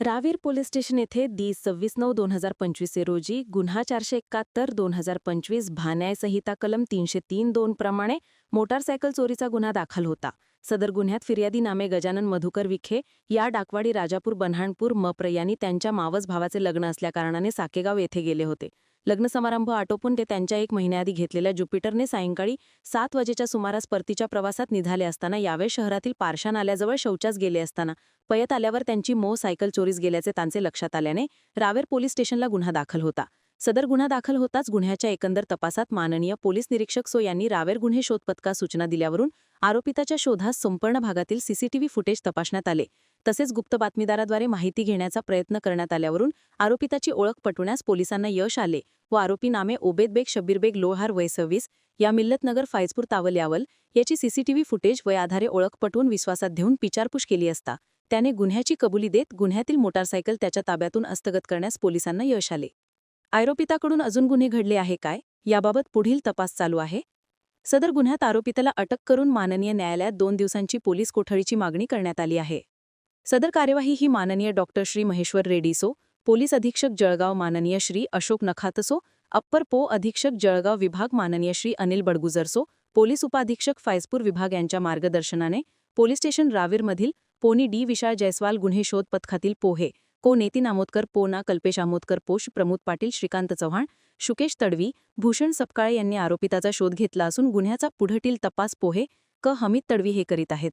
रावीर police station येथे दी सव्वीस नऊ दोन हजार पंचवीस रोजी गुन्हा चारशे एकाहत्तर दोन हजार पंचवीस भान्याय संहिता कलम तीनशे तीन दोन प्रमाणे मोटारसायकल चोरीचा गुन्हा दाखल होता. सदर गुन्ह्यात फिर्यादी नामे गजानन मधुकर विखे या डाकवाडी राजापूर बन्हाणपूर मप्र यांनी त्यांच्या मावस भावाचे लग्न असल्याकारणाने साकेगाव येथे गेले होते. लग्न समारंभ आटोपून ते त्यांच्या एक महिन्याआधी घेतलेल्या ज्युपिटरने सायंकाळी सात वाजेच्या सुमारास परतीच्या प्रवासात निघाले असताना यावेळी शहरातील पारशा नाल्याजवळ शौचास गेले असताना पयत आल्यावर त्यांची मो सायकल चोरीस गेल्याचे त्यांचे लक्षात आल्याने रावेर पोलीस स्टेशनला गुन्हा दाखल होता. सदर गुन्हा दाखल होताच गुन्ह्याच्या एकंदर तपासात माननीय पोलीस निरीक्षक सो यांनी रावेर गुन्हे शोध पथका सूचना दिल्यावरून आरोपिताच्या शोधास संपूर्ण भागातील सीसीटीव्ही फुटेज तपासण्यात आले. तसेच गुप्त बातमीदाराद्वारे माहिती घेण्याचा प्रयत्न करण्यात आल्यावरून आरोपिताची ओळख पटवण्यास पोलिसांना यश आले व आरोपी नामे शबीर बेग लोहार वय सव्वीस या मिल्लतनगर फायजपूर तावल यावल याची सीसीटीव्ही फुटेज वय आधारे ओळख पटवून विश्वासात घेऊन पिचारपूस केली असता. त्याने गुन्ह्याची कबुली देत गुन्ह्यातील मोटारसायकल त्याच्या ताब्यातून हस्तगत करण्यास पोलिसांना यश आले. आरोपिताकडून अजून गुन्हे घडले आहे काय? याबाबत पुढील तपास चालू आहे. सदर गुन्ह्यात आरोपिताला अटक करून माननीय न्यायालयात दोन दिवसांची पोलीस कोठडीची मागणी करण्यात आली आहे. सदर कार्यवाही ही माननीय डॉक्टर श्री महेश्वर रेड्डीसो पोलीस अधीक्षक जळगाव माननीय श्री अशोक नखातसो अप्पर पो अधीक्षक जळगाव विभाग माननीय श्री अनिल बडगुजरसो पोलीस उपाधीक्षक फायजपूर विभाग यांच्या मार्गदर्शनाने पोलीस स्टेशन रावेरमधील पोनी डी विशाळ जयस्वाल गुन्हे शोध पथकातील पोहे को नितीन आमोदकर पोना कल्पेश आमोदकर पोष प्रमोद पाटील श्रीकांत चव्हाण शुकेश तडवी भूषण सपकाळे यांनी आरोपिताचा शोध घेतला असून गुन्ह्याचा पुढील तपास पोहे क. हमीद तडवी हे करीत आहेत.